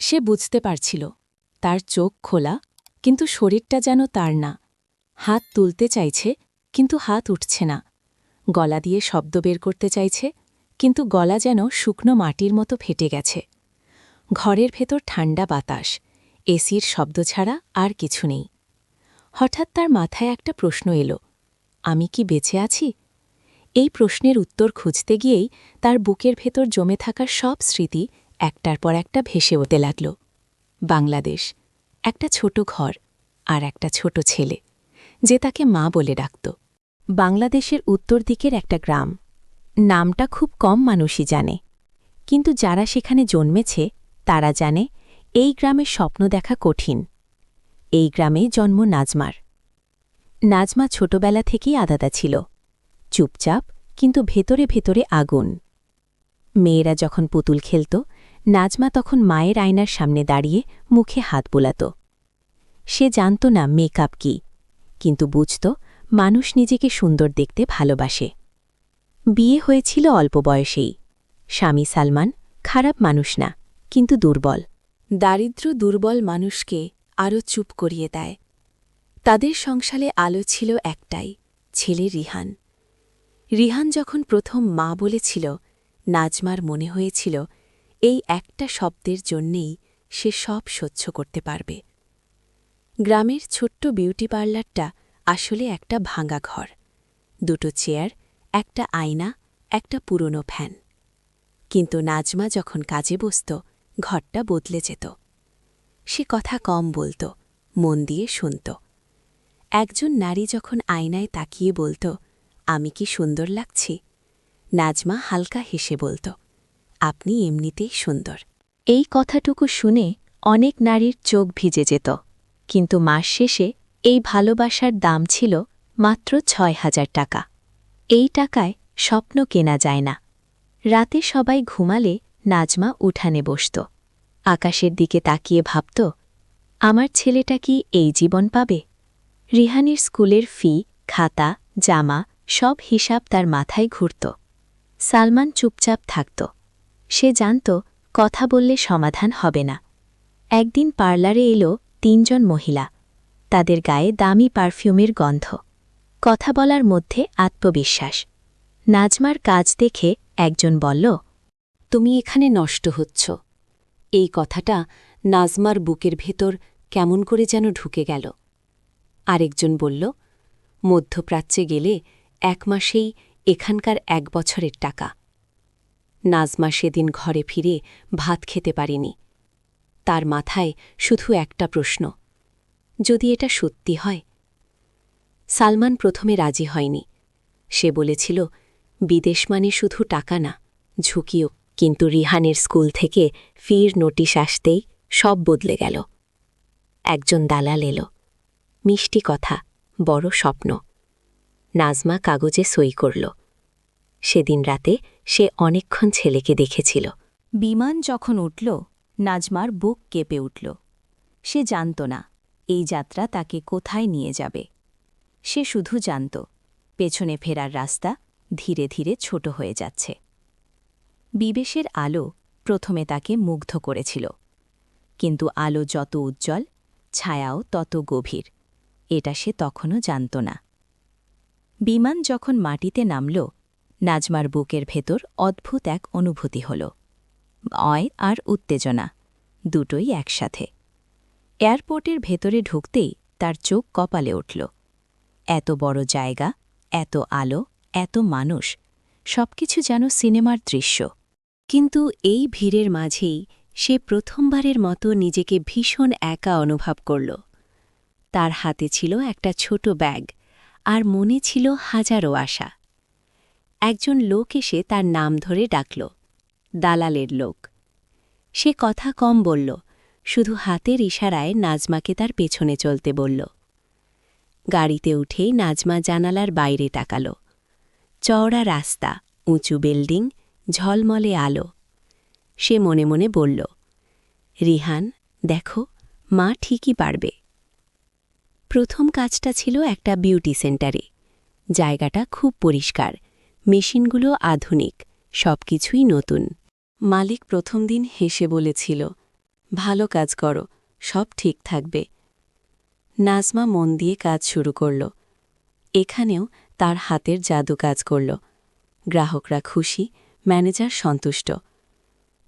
সে বুঝতে পারছিল। তার চোখ খোলা, কিন্তু শরীরটা যেন তার না। হাত তুলতে চাইছে, কিন্তু হাত উঠছে না। গলা দিয়ে শব্দ বের করতে চাইছে, কিন্তু গলা যেন শুকনো মাটির মতো ফেটে গেছে। ঘরের ভেতর ঠান্ডা বাতাস, এসির শব্দ ছাড়া আর কিছু নেই। হঠাৎ তার মাথায় একটা প্রশ্ন এলো, আমি কি বেঁচে আছি? এই প্রশ্নের উত্তর খুঁজতে গিয়েই তার বুকের ভেতর জমে থাকা সব স্মৃতি একটার পর একটা ভেসে ওতে লাগল। বাংলাদেশ, একটা ছোট ঘর আর একটা ছোট ছেলে, যে তাকে মা বলে ডাকত। বাংলাদেশের উত্তর দিকের একটা গ্রাম, নামটা খুব কম মানুষই জানে। কিন্তু যারা সেখানে জন্মেছে, তারা জানে এই গ্রামের স্বপ্ন দেখা কঠিন। এই গ্রামে জন্ম নাজমার। নাজমা ছোটবেলা থেকেই আদাদা ছিল। চুপচাপ, কিন্তু ভেতরে ভেতরে আগুন। মেয়েরা যখন পুতুল খেলত নাজমা তখন মায়ের আয়নার সামনে দাঁড়িয়ে মুখে হাত বোলাত। সে জানত না মেকআপ কি, কিন্তু বুঝত মানুষ নিজেকে সুন্দর দেখতে ভালোবাসে। বিয়ে হয়েছিল অল্প বয়সেই। স্বামী সালমান খারাপ মানুষ না, কিন্তু দুর্বল। দারিদ্র দুর্বল মানুষকে আরও চুপ করিয়ে দেয়। তাদের সংসারে আলো ছিল একটাই, ছেলে রিহান। রিহান যখন প্রথম মা বলেছিল, নাজমার মনে হয়েছিল এই একটা শব্দের জন্যেই সে সব সহ্য করতে পারবে। গ্রামের ছোট্ট বিউটি পার্লারটা আসলে একটা ভাঙা ঘর। দুটো চেয়ার, একটা আয়না, একটা পুরনো ফ্যান। কিন্তু নাজমা যখন কাজে বসত, ঘরটা বদলে যেত। সে কথা কম বলত, মন দিয়ে শুনত। একজন নারী যখন আয়নায় তাকিয়ে বলত, আমি কি সুন্দর লাগছি? নাজমা হালকা হেসে বলত আপনি এমনিতেই সুন্দর। এই কথাটুকু শুনে অনেক নারীর চোখ ভিজে যেত, কিন্তু মাস শেষে এই ভালোবাসার দাম ছিল মাত্র ছয় হাজার টাকা। এই টাকায় স্বপ্ন কেনা যায় না। রাতে সবাই ঘুমালে নাজমা উঠানে বসত। আকাশের দিকে তাকিয়ে ভাবত, আমার ছেলেটা কি এই জীবন পাবে? রিহানির স্কুলের ফি, খাতা, জামা সব হিসাব তার মাথায় ঘুরত। সালমান চুপচাপ থাকত। সে জানত কথা বললে সমাধান হবে না। একদিন পার্লারে এলো তিনজন মহিলা। তাদের গায়ে দামি পারফিউমের গন্ধ। কথা বলার মধ্যে আত্মবিশ্বাস। নাজমার কাজ দেখে একজন বলল, তুমি এখানে নষ্ট হচ্ছ। এই কথাটা নাজমার বুকের ভেতর কেমন করে যেন ঢুকে গেল। আরেকজন বলল, মধ্যপ্রাচ্যে গেলে এক মাসেই এখানকার এক বছরের টাকা। নাজমা সেদিন ঘরে ফিরে ভাত খেতে পারিনি। তার মাথায় শুধু একটা প্রশ্ন, যদি এটা সত্যি হয়? সালমান প্রথমে রাজি হয়নি। সে বলেছিল, বিদেশ মানে শুধু টাকা না, ঝুঁকিও। কিন্তু রিহানের স্কুল থেকে ফির নোটিশ আসতেই সব বদলে গেল। একজন দালাল এলো। মিষ্টি কথা, বড় স্বপ্ন। নাজমা কাগজে সই করল। সেদিন রাতে সে অনেকক্ষণ ছেলেকে দেখেছিল। বিমান যখন উঠল, নাজমার বুক কেঁপে উঠল। সে জানত না, এই যাত্রা তাকে কোথায় নিয়ে যাবে। সে শুধু জানত, পেছনে ফেরার রাস্তা ধীরে ধীরে ছোট হয়ে যাচ্ছে। বিবেশের আলো প্রথমে তাকে মুগ্ধ করেছিল। কিন্তু আলো যত উজ্জ্বল, ছায়াও তত গভীর, এটা সে তখনও জানত না। বিমান যখন মাটিতে নামল নাজমার বুকের ভেতর অদ্ভুত এক অনুভূতি হল। অয় আর উত্তেজনা, দুটোই একসাথে। এয়ারপোর্টের ভেতরে ঢুকতেই তার চোখ কপালে উঠল। এত বড় জায়গা, এত আলো, এত মানুষ, সবকিছু যেন সিনেমার দৃশ্য। কিন্তু এই ভিড়ের মাঝেই সে প্রথমবারের মতো নিজেকে ভীষণ একা অনুভব করল। তার হাতে ছিল একটা ছোট ব্যাগ, আর মনে ছিল হাজারো আশা। একজন লোক এসে তার নাম ধরে ডাকল, দালালের লোক। সে কথা কম বলল, শুধু হাতের ইশারায় নাজমাকে তার পেছনে চলতে বলল। গাড়িতে উঠেই নাজমা জানালার বাইরে তাকাল। চওড়া রাস্তা, উঁচু বিল্ডিং, ঝলমলে আলো। সে মনে মনে বলল, রিহান, দেখো, মা ঠিকই পারবে। প্রথম কাজটা ছিল একটা বিউটি সেন্টারে। জায়গাটা খুব পরিষ্কার মেশিনগুলো আধুনিক, সবকিছুই নতুন। মালিক প্রথম দিন হেসে বলেছিল, ভালো কাজ করো, সব ঠিক থাকবে। নাজমা মন দিয়ে কাজ শুরু করল। এখানেও তার হাতের জাদু কাজ করল। গ্রাহকরা খুশি, ম্যানেজার সন্তুষ্ট।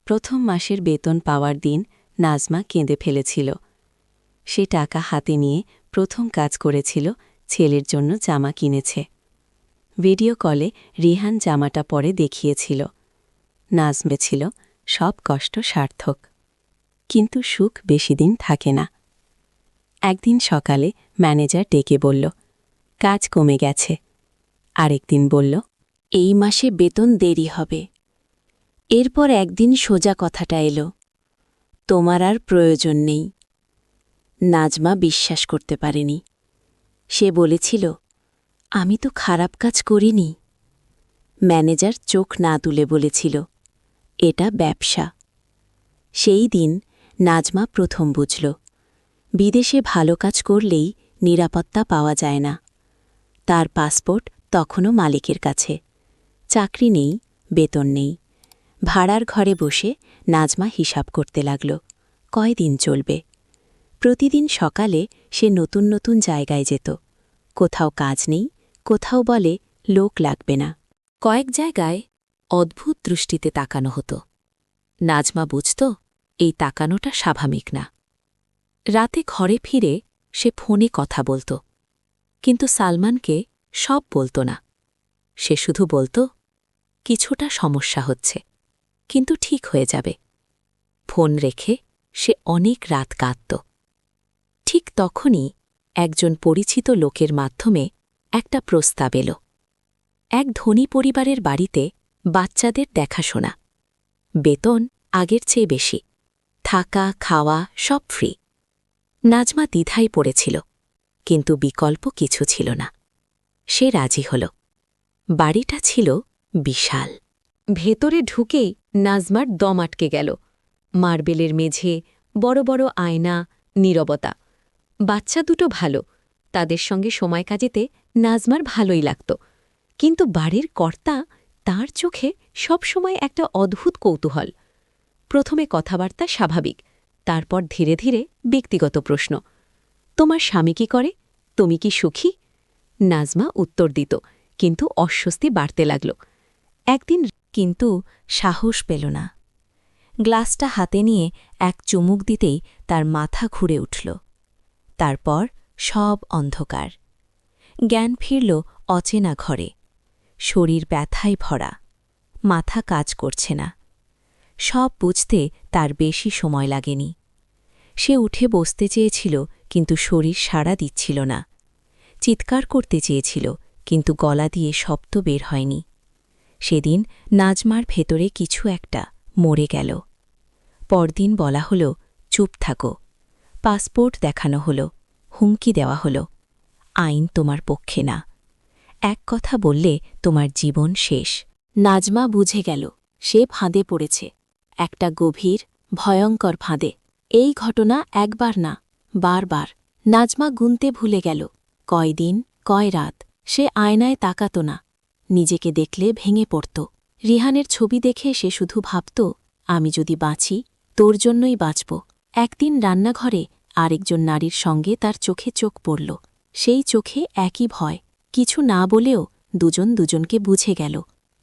প্রথম মাসের বেতন পাওয়ার দিন নাজমা কেঁদে ফেলেছিল। সে টাকা হাতে নিয়ে প্রথম কাজ করেছিল, ছেলের জন্য জামা কিনেছে। ভিডিও কলে রিহান জামাটা পরে দেখিয়েছিল। নাজমে ছিল সব কষ্ট সার্থক। কিন্তু সুখ বেশি দিন থাকে না। একদিন সকালে ম্যানেজার ডেকে বলল, কাজ কমে গেছে। আরেকদিন বলল, এই মাসে বেতন দেরি হবে। এরপর একদিন সোজা কথাটা এলো, তোমার আর প্রয়োজন নেই। নাজমা বিশ্বাস করতে পারেনি। সে বলেছিল আমি তো খারাপ কাজ করিনি। ম্যানেজার চোখ না তুলে বলেছিল, এটা ব্যবসা। সেই দিন নাজমা প্রথম বুঝল, বিদেশে ভালো কাজ করলেই নিরাপত্তা পাওয়া যায় না। তার পাসপোর্ট তখনও মালিকের কাছে। চাকরি নেই, বেতন নেই। ভাড়ার ঘরে বসে নাজমা হিসাব করতে লাগল, কয়দিন চলবে? প্রতিদিন সকালে সে নতুন নতুন জায়গায় যেত। কোথাও কাজ নেই কোথাও বলে, লোক লাগবে না। কয়েক জায়গায় অদ্ভুত দৃষ্টিতে তাকানো হতো। নাজমা বুঝত, এই তাকানোটা স্বাভাবিক না। রাতে ঘরে ফিরে সে ফোনে কথা বলত, কিন্তু সালমানকে সব বলত না। সে শুধু বলত, কিছুটা সমস্যা হচ্ছে, কিন্তু ঠিক হয়ে যাবে। ফোন রেখে সে অনেক রাত কাঁদত। ঠিক তখনই একজন পরিচিত লোকের মাধ্যমে একটা প্রস্তাব এলো। এক ধনী পরিবারের বাড়িতে বাচ্চাদের দেখাশোনা। বেতন আগের চেয়ে বেশি। থাকা, খাওয়া সব ফ্রি। নাজমা দ্বিধায় পড়েছিল, কিন্তু বিকল্প কিছু ছিল না। সে রাজি হল। বাড়িটা ছিল বিশাল। ভেতরে ঢুকেই নাজমার দম আটকে গেল। মার্বেলের মেঝে বড় বড় আয়না, নীরবতা। বাচ্চা দুটো ভালো, তাদের সঙ্গে সময় কাজেতে নাজমার ভালোই লাগত। কিন্তু বাড়ির কর্তা তার চোখে সবসময় একটা অদ্ভুত কৌতূহল। প্রথমে কথাবার্তা স্বাভাবিক, তারপর ধীরে ধীরে ব্যক্তিগত প্রশ্ন। তোমার স্বামী কি করে? তুমি কি সুখী? নাজমা উত্তর দিত, কিন্তু অস্বস্তি বাড়তে লাগল। একদিন কিন্তু সাহস পেল না। গ্লাসটা হাতে নিয়ে এক চুমুক দিতেই তার মাথা ঘুরে উঠল। তারপর সব অন্ধকার। জ্ঞান ফিরল অচেনা ঘরে। শরীর ব্যথায় ভরা। মাথা কাজ করছে না। সব বুঝতে তার বেশি সময় লাগেনি। সে উঠে বসতে চেয়েছিল, কিন্তু শরীর সাড়া দিচ্ছিল না। চিৎকার করতে চেয়েছিল, কিন্তু গলা দিয়ে শব্দ বের হয়নি। সেদিন নাজমার ভেতরে কিছু একটা মরে গেল। পরদিন বলা হল, চুপ থাকো। পাসপোর্ট দেখানো হল, হুমকি দেওয়া হল। আইন তোমার পক্ষে না। এক কথা বললে তোমার জীবন শেষ। নাজমা বুঝে গেল, সে ফাঁদে পড়েছে। একটা গভীর, ভয়ঙ্কর ফাঁদে। এই ঘটনা একবার না, বারবার। নাজমা গুনতে ভুলে গেল, কয়দিন, কয় রাত। সে আয়নায় তাকাত না। নিজেকে দেখলে ভেঙে পড়ত। রিহানের ছবি দেখে সে শুধু ভাবত, আমি যদি বাঁচি, তোর জন্যই বাঁচব। একদিন রান্নাঘরে আরেকজন নারীর সঙ্গে তার চোখে চোখ পড়ল। সেই চোখে একই ভয়, কিছু না বলেও দুজন দুজনকে বুঝে গেল।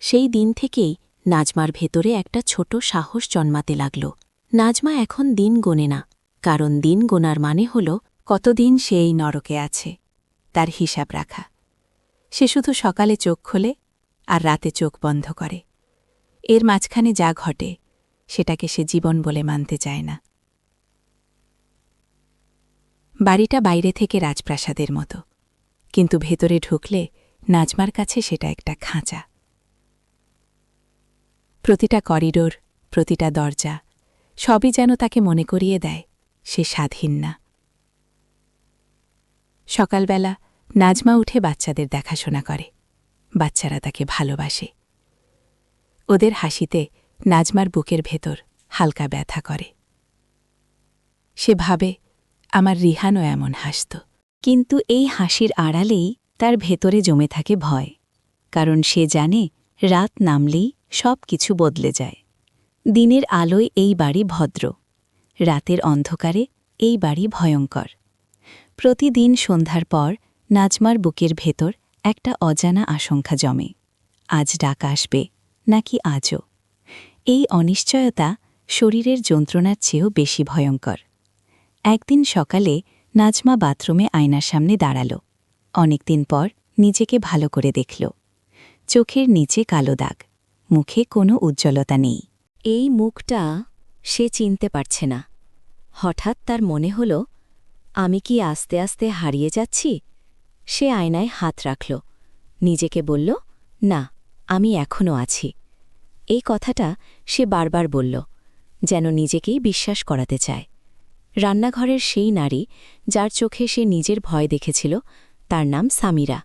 সেই দিন থেকেই নাজমার ভেতরে একটা ছোট সাহস জন্মাতে লাগল। নাজমা এখন দিন গোনে না, কারণ দিন গোনার মানে হল কতদিন সে এই নরকে আছে, তার হিসাব রাখা। সে শুধু সকালে চোখ খোলে আর রাতে চোখ বন্ধ করে। এর মাঝখানে যা ঘটে, সেটাকে সে জীবন বলে মানতে চায় না। বাড়িটা বাইরে থেকে রাজপ্রাসাদের মতো। কিন্তু ভেতরে ঢুকলে নাজমার কাছে সেটা একটা খাঁচা। প্রতিটা করিডোর, প্রতিটা দরজা, সবই যেন তাকে মনে করিয়ে দেয় সে স্বাধীন না। সকালবেলা নাজমা উঠে বাচ্চাদের দেখাশোনা করে। বাচ্চারা তাকে ভালোবাসে। ওদের হাসিতে নাজমার বুকের ভেতর হালকা ব্যথা করে। সে ভাবে আমার রিহানও এমন হাসত। কিন্তু এই হাসির আড়ালেই তার ভেতরে জমে থাকে ভয়, কারণ সে জানে রাত নামলেই সব কিছু বদলে যায়। দিনের আলোয় এই বাড়ি ভদ্র, রাতের অন্ধকারে এই বাড়ি ভয়ঙ্কর। প্রতিদিন সন্ধ্যার পর নাজমার বুকের ভেতর একটা অজানা আশঙ্কা জমে, আজ ডাক আসবে নাকি আজও। এই অনিশ্চয়তা শরীরের যন্ত্রণার চেয়েও বেশি ভয়ঙ্কর। একদিন সকালে নাজমা বাথরুমে আয়নার সামনে দাঁড়াল। অনেকদিন পর নিজেকে ভালো করে দেখল। চোখের নিচে কালো দাগ, মুখে কোনো উজ্জ্বলতা নেই। এই মুখটা সে চিনতে পারছে না। হঠাৎ তার মনে হল, আমি কি আস্তে আস্তে হারিয়ে যাচ্ছি? সে আয়নায় হাত রাখল। নিজেকে বলল, না, আমি এখনও আছি। এই কথাটা সে বারবার বলল, যেন নিজেকেই বিশ্বাস করাতে চায়। রান্নাঘরের সেই নারী যার চোখে সে নিজের ভয় দেখেছিল, তার নাম সামিরা।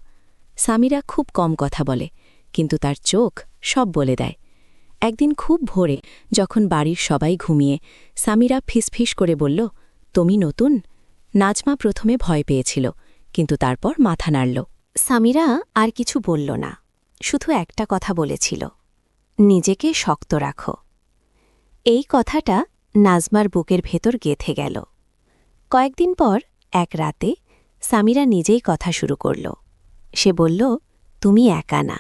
সামিরা খুব কম কথা বলে, কিন্তু তার চোখ সব বলে দেয়। একদিন খুব ভোরে, যখন বাড়ির সবাই ঘুমিয়ে, সামিরা ফিসফিস করে বলল, তুমি নতুন? নাজমা প্রথমে ভয় পেয়েছিল, কিন্তু তারপর মাথা নাড়ল। সামিরা আর কিছু বলল না, শুধু একটা কথা বলেছিল, নিজেকে শক্ত রাখো। এই কথাটা নাজমার বুকের ভেতর গেথে গেল। কয়েকদিন পর, এক রাতে, সামিরা নিজেই কথা শুরু করল। সে বলল, তুমি একা না।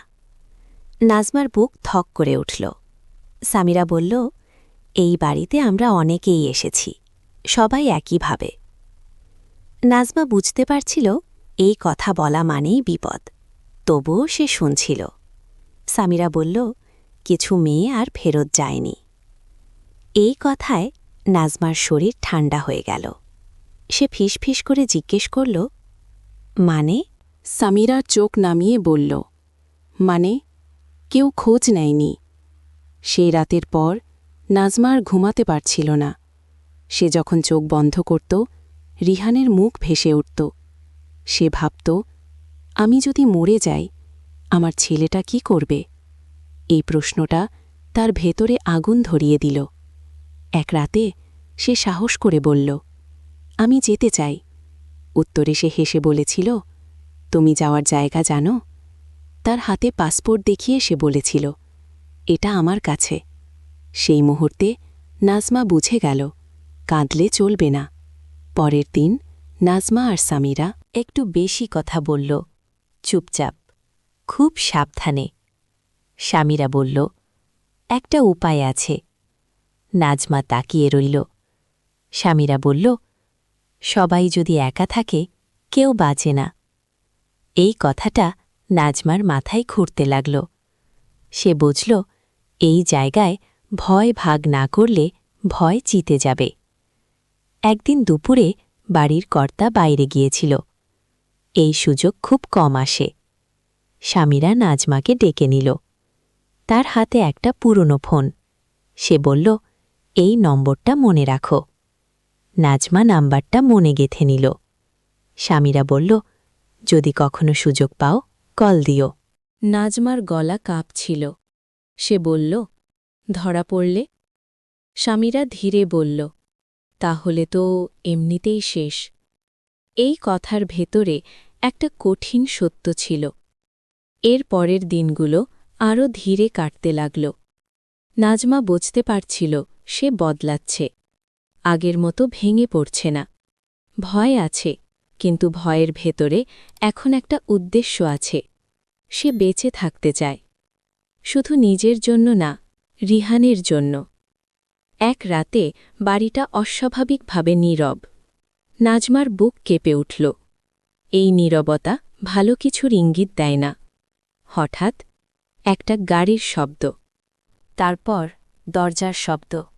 নাজমার বুক থক করে উঠল। সামিরা বলল, এই বাড়িতে আমরা অনেকেই এসেছি, সবাই একইভাবে। নাজমা বুঝতে পারছিল, এই কথা বলা মানেই বিপদ। তবুও সে শুনছিল। সামিরা বলল, কিছু মেয়ে আর ফেরত যায়নি। এই কথায় নাজমার শরীর ঠান্ডা হয়ে গেল। সে ফিসফিস করে জিজ্ঞেস করল মানে? সামিরা চোখ নামিয়ে বলল মানে কেউ খোঁজ নেয়নি। সেই রাতের পর নাজমার ঘুমাতে পারছিল না। সে যখন চোখ বন্ধ করত, রিহানের মুখ ভেসে উঠত। সে ভাবত, আমি যদি মরে যাই, আমার ছেলেটা কি করবে? এই প্রশ্নটা তার ভেতরে আগুন ধরিয়ে দিল। এক রাতে সে সাহস করে বলল, আমি যেতে চাই। উত্তরে সে হেসে বলেছিল, তুমি যাওয়ার জায়গা জানো? তার হাতে পাসপোর্ট দেখিয়ে সে বলেছিল, এটা আমার কাছে। সেই মুহূর্তে নাজমা বুঝে গেল, কাঁদলে চলবে না। পরের দিন নাজমা আর সামিরা একটু বেশি কথা বলল, চুপচাপ, খুব সাবধানে। স্বামীরা বলল, একটা উপায় আছে। নাজমা তাকিয়ে রইল। স্বামীরা বলল, সবাই যদি একা থাকে, কেউ বাঁচে না। এই কথাটা নাজমার মাথায় ঘুরতে লাগল। সে বুঝল, এই জায়গায় ভয় ভাগ না করলে ভয় চিতে যাবে। একদিন দুপুরে বাড়ির কর্তা বাইরে গিয়েছিল। এই সুযোগ খুব কম আসে। স্বামীরা নাজমাকে ডেকে নিল। তার হাতে একটা পুরনো ফোন। সে বলল এই নম্বরটা মনে রাখো। নাজমা নাম্বারটা মনে গেথে নিল। স্বামীরা বলল, যদি কখনো সুযোগ পাও, কল দিও। নাজমার গলা কাঁপছিল। সে বলল, ধরা পড়লে? স্বামীরা ধীরে বলল, তাহলে তো এমনিতেই শেষ। এই কথার ভেতরে একটা কঠিন সত্য ছিল। এর পরের দিনগুলো আরও ধীরে কাটতে লাগল। নাজমা বুঝতে পারছিল সে বদলাচ্ছে। আগের মতো ভেঙে পড়ছে না। ভয় আছে, কিন্তু ভয়ের ভেতরে এখন একটা উদ্দেশ্য আছে। সে বেঁচে থাকতে চায়। শুধু নিজের জন্য না, রিহানের জন্য। এক রাতে বাড়িটা অস্বাভাবিকভাবে নীরব। নাজমার বুক কেঁপে উঠল। এই নীরবতা ভালো কিছুর ইঙ্গিত দেয় না। হঠাৎ একটা গাড়ির শব্দ। তারপর দরজার শব্দ।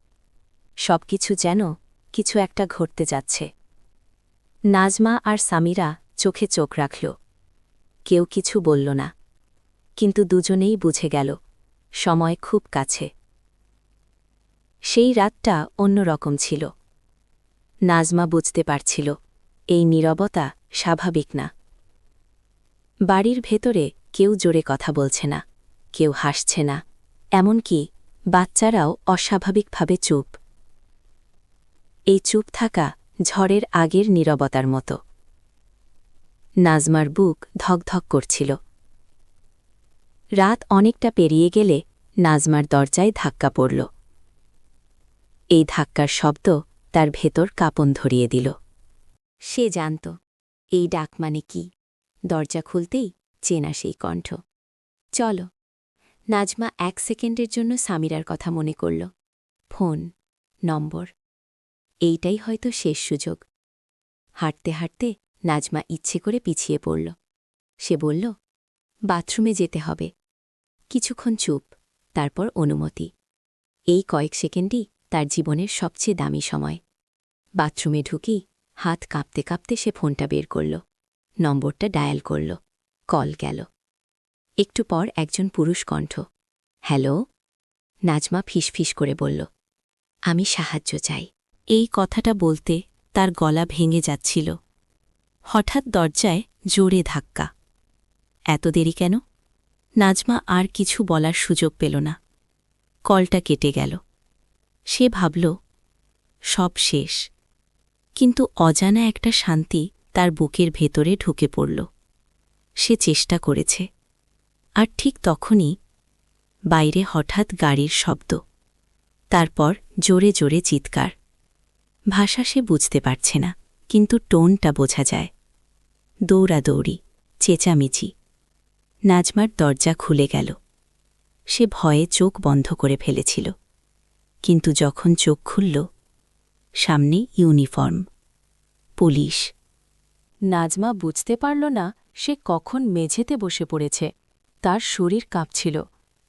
সবকিছু যেন কিছু একটা ঘটতে যাচ্ছে। নাজমা আর সামিরা চোখে চোখ রাখল। কেউ কিছু বলল না। কিন্তু দুজনেই বুঝে গেল, সময় খুব কাছে। সেই রাতটা অন্যরকম ছিল। নাজমা বুঝতে পারছিল, এই নীরবতা স্বাভাবিক না। বাড়ির ভেতরে কেউ জোরে কথা বলছে না, কেউ হাসছে না, এমনকি বাচ্চারাও অস্বাভাবিকভাবে চুপ। এই চুপ থাকা ঝড়ের আগের নীরবতার মতো। নাজমার বুক ধকধক করছিল। রাত অনেকটা পেরিয়ে গেলে নাজমার দরজায় ধাক্কা পড়ল। এই ধাক্কার শব্দ তার ভেতর কাপন ধরিয়ে দিল। সে জানত, এই ডাক মানে কি? দরজা খুলতেই চেনা সেই কণ্ঠ। চলো। নাজমা এক সেকেন্ডের জন্য সামিরার কথা মনে করল। Phone, number. এইটাই হয়তো শেষ সুযোগ। হাঁটতে হাঁটতে নাজমা ইচ্ছে করে পিছিয়ে পড়ল। সে বলল, বাথরুমে যেতে হবে। কিছুক্ষণ চুপ, তারপর অনুমতি। এই কয়েক সেকেন্ডই তার জীবনের সবচেয়ে দামি সময়। বাথরুমে ঢুকি হাত কাঁপতে কাঁপতে সে ফোনটা বের করল। নম্বরটা ডায়াল করল। কল গেল। একটু পর একজন পুরুষ কণ্ঠ, হ্যালো? নাজমা ফিসফিস করে বলল, আমি সাহায্য চাই। এই কথাটা বলতে তার গলা ভেঙে যাচ্ছিল। হঠাৎ দরজায় জোরে ধাক্কা। এত দেরি কেন? নাজমা আর কিছু বলার সুযোগ পেল না। কলটা কেটে গেল। সে ভাবল, সব শেষ। কিন্তু অজানা একটা শান্তি তার বুকের ভেতরে ঢুকে পড়ল। সে চেষ্টা করেছে। আর ঠিক তখনই বাইরে হঠাৎ গাড়ির শব্দ। তারপর জোরে জোরে চিৎকার। ভাষা সে বুঝতে পারছে না, কিন্তু টোনটা বোঝা যায়। দৌড়াদৌড়ি, চেঁচামেচি। নাজমার দরজা খুলে গেল। সে ভয়ে চোখ বন্ধ করে ফেলেছিল। কিন্তু যখন চোখ খুলল, সামনে ইউনিফর্ম, পুলিশ। নাজমা বুঝতে পারল না সে কখন মেঝেতে বসে পড়েছে। তার শরীর কাঁপছিল।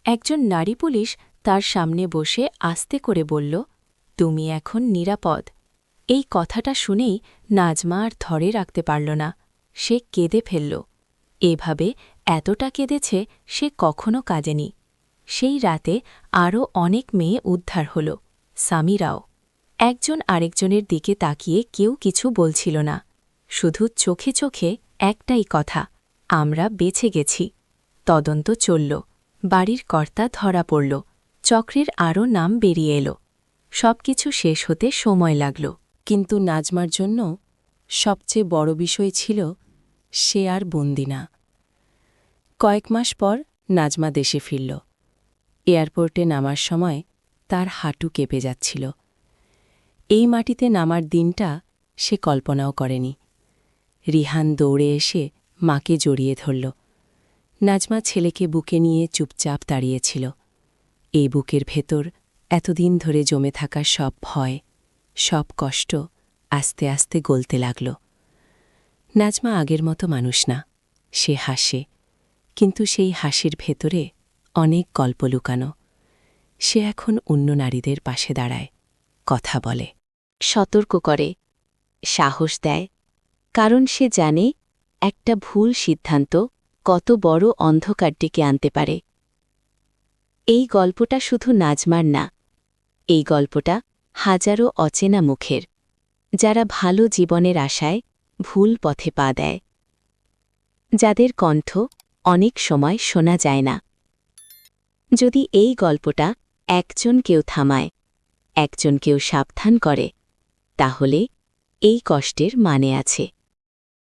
একজন নারী পুলিশ তার সামনে বসে আস্তে করে বলল, তুমি এখন নিরাপদ। এই কথাটা শুনেই নাজমা আর ধরে রাখতে পারল না। সে কেঁদে ফেলল। এভাবে এতটা কেঁদেছে সে কখনো কাজেনি। সেই রাতে আরও অনেক মেয়ে উদ্ধার হল, সামিরাও। একজন আরেকজনের দিকে তাকিয়ে কেউ কিছু বলছিল না। শুধু চোখে চোখে একটাই কথা, আমরা বেঁচে গেছি। তদন্ত চলল। বাড়ির কর্তা ধরা পড়ল। চক্রের আরও নাম বেরিয়ে এলো। সবকিছু শেষ হতে সময় লাগল। কিন্তু নাজমার জন্য সবচেয়ে বড় বিষয় ছিল সে আর বন্দি না। কয়েক মাস পর নাজমা দেশে ফিরল। এয়ারপোর্টে নামার সময় তার হাঁটু কেঁপে যাচ্ছিল। এই মাটিতে নামার দিনটা সে কল্পনাও করেনি। রিহান দৌড়ে এসে মাকে জড়িয়ে ধরল। নাজমা ছেলেকে বুকে নিয়ে চুপচাপ দাঁড়িয়েছিল। এই বুকের ভেতর এতদিন ধরে জমে থাকা সব ভয় সব কষ্ট আস্তে আস্তে গলতে লাগল। নাজমা আগের মতো মানুষ না, সে হাসে, কিন্তু সেই হাসির ভেতরে অনেক গল্প লুকানো। সে এখন অন্য নারীদের পাশে দাঁড়ায়, কথা বলে। সতর্ক করে, সাহস দেয়, কারণ সে জানে একটা ভুল সিদ্ধান্ত কত বড় অন্ধকার ডেকে আনতে পারে। এই গল্পটা শুধু নাজমার না, এই গল্পটা হাজারো অচেনা মুখের, যারা ভালো জীবনের আশায় ভুল পথে পা দেয়। যাদের কণ্ঠ অনেক সময় শোনা যায় না। যদি এই গল্পটা একজন কেউ থামায়, একজন কেউ সাবধান করে, তাহলে এই কষ্টের মানে আছে।